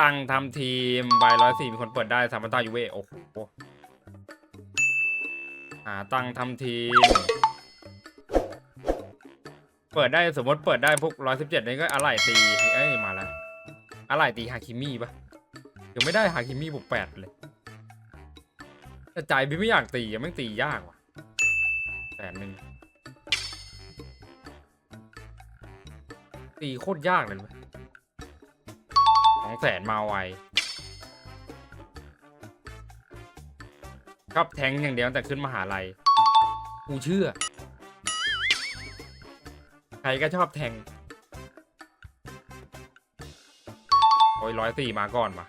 ตังทำทีมใบร้อยสี่มีคนเปิดได้สามพันตายูเวโอ้โหหาตังทำทีม เปิดได้สมมติเปิดได้พวกร้อยสิบเจ็ดนี่ก็อะไหล่ตีเอ้ยมาแล้วอะไหล่ตีฮาคิมี่ปะยังไม่ได้ฮาคิมี่บวกแปดเลยแต่ใจพี่ไม่อยากตีอะไม่งตียากว่ะแสนหนึ่งตีโคตรยากเลยเว้ยส องแสนมาไวชอบแทงอย่างเดียวแต่ขึ้นมหาลัยกูเชื่อ ใครก็ชอบแทง โอ้ยร้อยสี่มาก่อนมา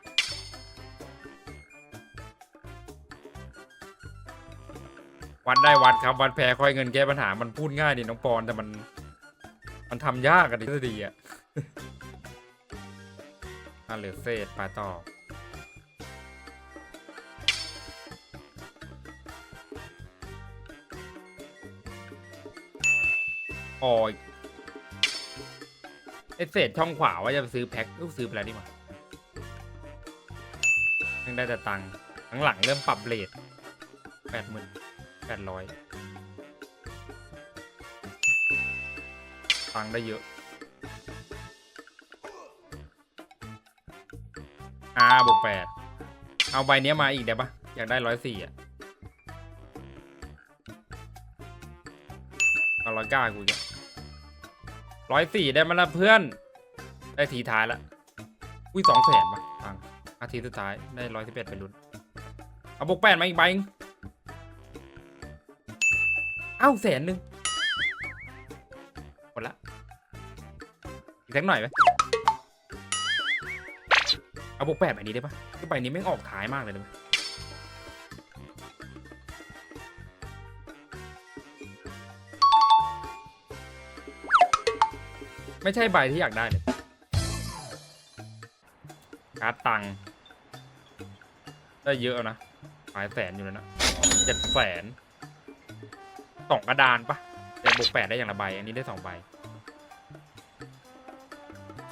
วัดได้วัดครับวัดแพ้ค่อยเงินแก้ปัญหา มันพูดง่ายดิน้องปอนแต่มัน มันทำยากอะดิดีอะ อะเหลือเศษไปต่อออยไอเศษช่องขวาว่าจะไปซื้อแพ็คลูกซื้อไปแล้วดีกว่ายังได้แต่ตังค์ข้งหลังเริ่มปรับเลทแปดหมื่นแปดร้อยตังค์ได้เยอะ อ่าบวกแปดเอาใบเนี้ยมาอีกได้ปะอยากได้ร้อยสี่อะเอาร้อยเก้ากูจะร้อยสี่ได้มาละเพื่อน ได้ทีท้ายละอุ้ยสองแสนปะตังอาทีสุดท้ายได้ร้อยสิบเอ็ดไปลุ้นเอาบวกแปดมาอีกใบเอ้าแสนหนึ่งหมดละอีกสักหน่อยไหม เอาบวกแปดใบนี้ได้ปะคือใบนี้ไม่ออกท้ายมากเลยนะไม่ใช่ใบที่อยากได้เลยการ์ดตังค์ได้เยอะนะหลายแสนอยู่แล้วนะเจ็ดแสนสองกระดานปะแต่บวกแปดได้อย่างละใบ อันนี้ได้สองใบ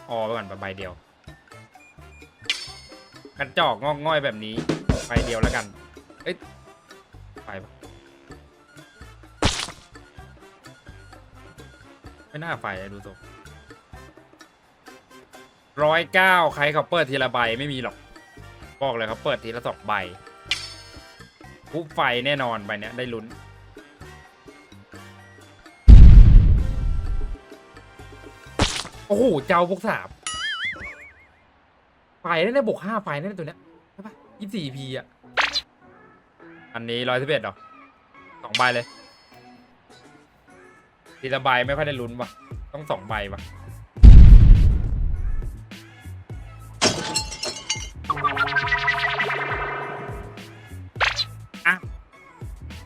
อ๋อไปก่อนใบเดียว ระจอกงอกง่อยแบบนี้ใบเดียวแล้วกัน เอ้ยไปปะไม่น่าไฟดูทรงร้อยเก้าใครเขาเปิดทีละใบไม่มีหรอก บอกเลยเขาเปิดทีละสองใบปุ๊บไฟแน่นอนใบเนี้ยได้ลุ้นโอ้โห เจ้าพวกสาม ไฟได้ได้บวกห้าไฟได้ในตัวเนี้ยใช่ปะยี่สี่พีอะ อันนี้ร้อยสิบเอ็ดหรอสองใบเลย ทีละใบไม่ค่อยได้ลุ้นว่ะต้องสองใบว่ะ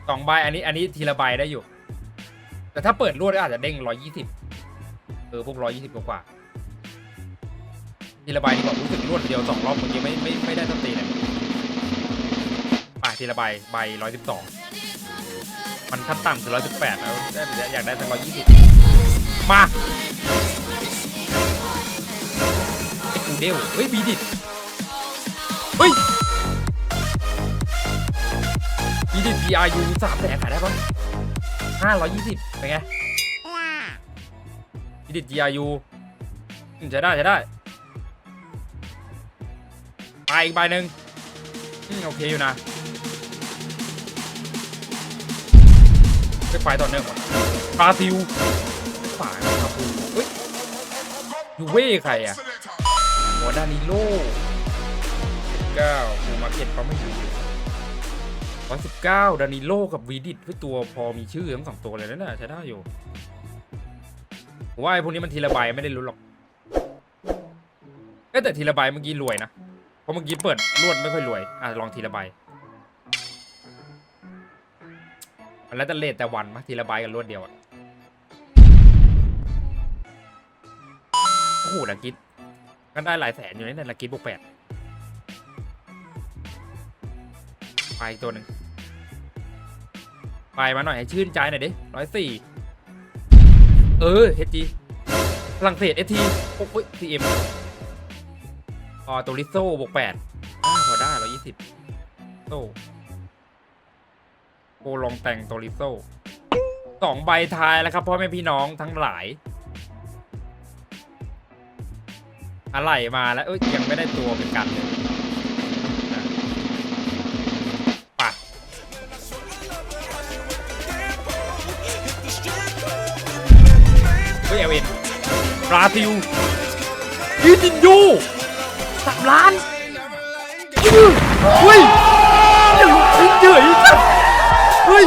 สองใบอันนี้ อันนี้ทีละใบได้อยู่ แต่ถ้าเปิดรวดก็อาจจะเด้งร้อยยี่สิบเออพวกร้อยยี่สิบกว่า ทีละใบดีกว่ารู้สึกรวดเดียวสองรอบเมื่อกี้ไม่ไม่ไม่ได้สตีเลยไปทีละใบใบร้อยสิบสองมันขั้นต่ำคือร้อยสิบแปดแล้วได้อยากได้สักร้อยยี่สิบมาไอ้กูเดวเฮ้ยบีดิดเฮ้ยยี่สิบ BRU สามแสนขายได้ปะห้าร้อยยี่สิบเป็นไงยี่สิบ GRU อืมใช้ได้ใช้ได้ ไปอีกใบหนึ่งโอเคอยู่นะไปไฟต่อเนื่องหมดปาซิลฝาคาปูเฮ้ยยูเว่ใครอะหัวดานิโลเก้าฟูมาร์เก็ตเขาไม่อยู่ร้อยสิบเก้าดานิโลกับวีดิตด้วยตัวพอมีชื่อทั้งสองตัวเลยนะเนี่ยใช้ได้อยู่ว่าไอ้พวกนี้มันทีละใบไม่ได้รู้หรอกเอ้ยแต่ทีละใบเมื่อกี้รวยนะ ราะเมื่อกี้เปิดรวดไม่ค่อยรวย อะลองทีละใบแล้วแต่เลทแต่วันมะทีละใบกับรวดเดียวอะโอ้โหลักกิดก็ได้หลายแสนอยู่ในนั้นลักกิดบวกแปดไปอีกตัวหนึ่งไปมาหน่อยให้ชื่นใจหน่อยดิร้อยสี่เออเฮจีฝรั่งเศสเอทีโอ้ยทีเอ็ม อ๋อตัวลิโซ่บวกแปดอ่าพอได้ร้อยยี่สิบโซ่โกลองแต่งตัวลิโซ่สองใบทายแล้วครับพ่อแม่พี่น้องทั้งหลาย อะไรมาแล้ว เอ้ยยังไม่ได้ตัวเป็นกันเลยนะไปเฮ้ยเอเวนบราซิลยืนยินยู สามล้านเฮ้ยเดี๋ยวเฉยเฮ้ย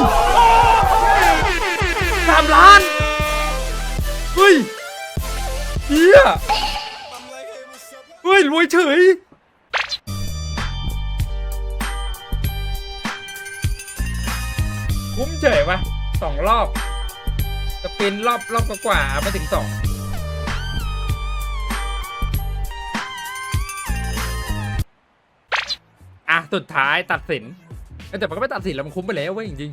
สามล้าน เฮ้ยเฮียเฮ้ย รวยเฉยคุ้มเฉยวะสองรอบจะเป็นรอบรอบกว่าๆไม่ถึงสอง สุดท้ายตัดสินแต่มันก็ไม่ตัดสินแล้วมันคุ้มไปแล้วเว้ยจริง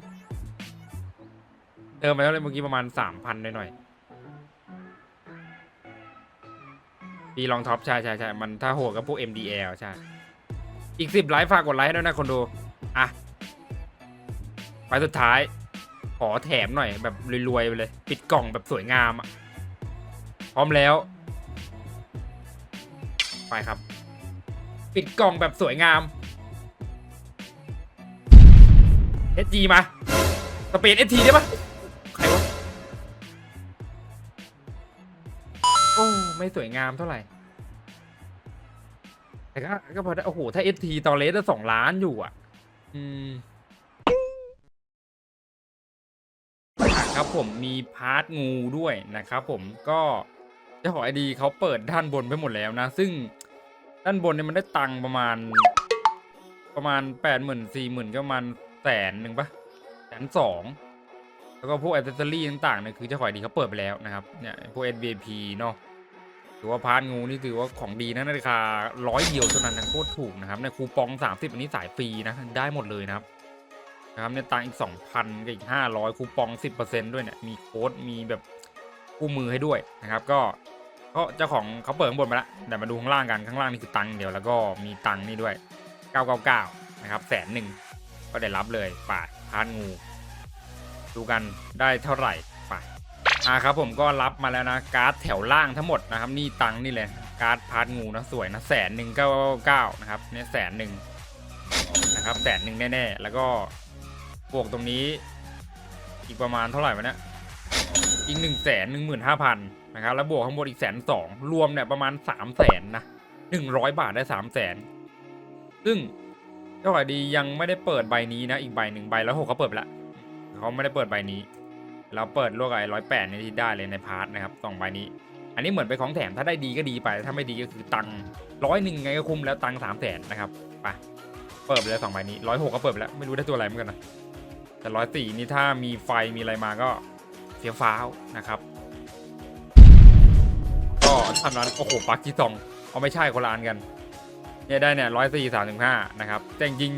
ๆเติมไปแล้วเลยเมื่อกี้ประมาณสามพันหน่อยๆปีรองท็อปใช่ใช่ใช่มันถ้าโหดก็พวก MDL ใช่ อีกสิบไลค์ฝากกดไลค์ให้ด้วยนะคนดู อะไปสุดท้าย ขอแถมหน่อยแบบรวยๆไปเลย ปิดกล่องแบบสวยงามอะ พร้อมแล้ว ไปครับ ปิดกล่องแบบสวยงาม SG มาสเปน ST ได้ปะใครวะโอ้ไม่สวยงามเท่าไหร่ แต่ก็ก็พอได้โอ้โห ถ้า ST ตอเลสจะสองล้านอยู่อะ อืมอะครับผมมีพาร์ทงูด้วยนะครับผมก็เจ้าของไอดีเขาเปิดด้านบนไปหมดแล้วนะ ซึ่งด้านบนเนี่ยมันได้ตังค์ประมาณประมาณแปดหมื่นสี่หมื่นก็ประมาณ แสนหนึ่งปะแสนสองแล้วก็พวกอ c เซอรี่ต่างๆเนี่ยคือเจ้าของดีเขาเปิดไปแล้วนะครับเนี่ยพวก SVP เนาะถือว่าพาร์ทงูนี่ถือว่าของดีนะราคาร้อยเดียวเท่านั้นนะโคตรถูกนะครับในคูปอง 30 อันนี้สายฟรีนะได้หมดเลยนะครับนะครับในตังอีก 2,000กับอีก 500 คูปอง 10%ด้วยเนี่ยมีโค้ดมีแบบคู่มือให้ด้วยนะครับ ก็ก็เจ้าของเขาเปิดข้างบนมาแล้วแต่มาดูข้างล่างกันข้างล่างนี่คือตังเดียวแล้วก็มีตังนี่ด้วย 999 นะครับแสนหนึ่ง ก็ได้รับเลยป่าพาร์ทงู ดูกันได้เท่าไหร่ไปอ่าครับผมก็รับมาแล้วนะการ์ดแถวล่างทั้งหมดนะครับ นี่ตังนี่เลยการ์ดพาร์ทงูนะสวยนะแสนหนึ่งเก้าเก้านะครับเนี่ยแสนหนึ่งนะครับแสนหนึ่งแน่ๆ แล้วก็บวกตรงนี้ อีกประมาณเท่าไหร่วะเนี่ยอีกหนึ่งแสนหนึ่งหมื่นห้าพันนะครับแล้วบวกข้างบนอีกแสนสองรวมเนี่ยประมาณสามแสนนะหนึ่งร้อยบาทได้สามแสนซึ่ง เจ้าขายดียังไม่ได้เปิดใบนี้นะอีกใบหนึ่งใบแล้วหกเขาเปิดไปละเขาไม่ได้เปิดใบนี้ เราเปิดลวกไอ้ร้อยแปดนี่ที่ได้เลยในพาร์ทนะครับสองใบนี้ อันนี้เหมือนเป็นของแถมถ้าได้ดีก็ดีไปถ้าไม่ดีก็คือตังร้อยหนึ่งไงก็คุ้มแล้วตังสามแสนนะครับไปเปิดไปเลยสองใบนี้ร้อยหกก็เปิดไปแล้วไม่รู้ได้ตัวอะไรเหมือนกันนะแต่ร้อยสี่นี่ถ้ามีไฟมีอะไรมาก็เฟี้ยฟ้าวนะครับก็ทำนั้นโอ้โหปักกี้ซองเอาไม่ใช่คนละอันกัน เนี่ยได้เนี่ยร้อยสี่สามสิบห้านะครับ แต่จริง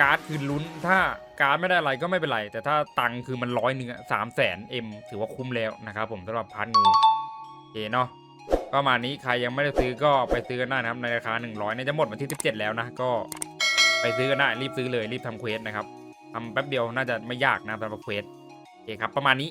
การ์ดคือลุ้นถ้าการ์ดไม่ได้อะไรก็ไม่เป็นไร แต่ถ้าตังคือมันร้อยหนึ่งสามแสนเอ็มถือว่าคุ้มแล้วนะครับผมสำหรับพันงูโอเนาะก็ประมาณนี้ใครยังไม่ได้ซื้อก็ไปซื้อกันได้นะครับในราคา 100เนี่ยจะหมดวันที่ 17 แล้วนะก็ไปซื้อกันได้รีบซื้อเลยรีบทำเควสนะครับทำแป๊บเดียวน่าจะไม่ยากนะสำหรับเควสโอเคครับประมาณนี้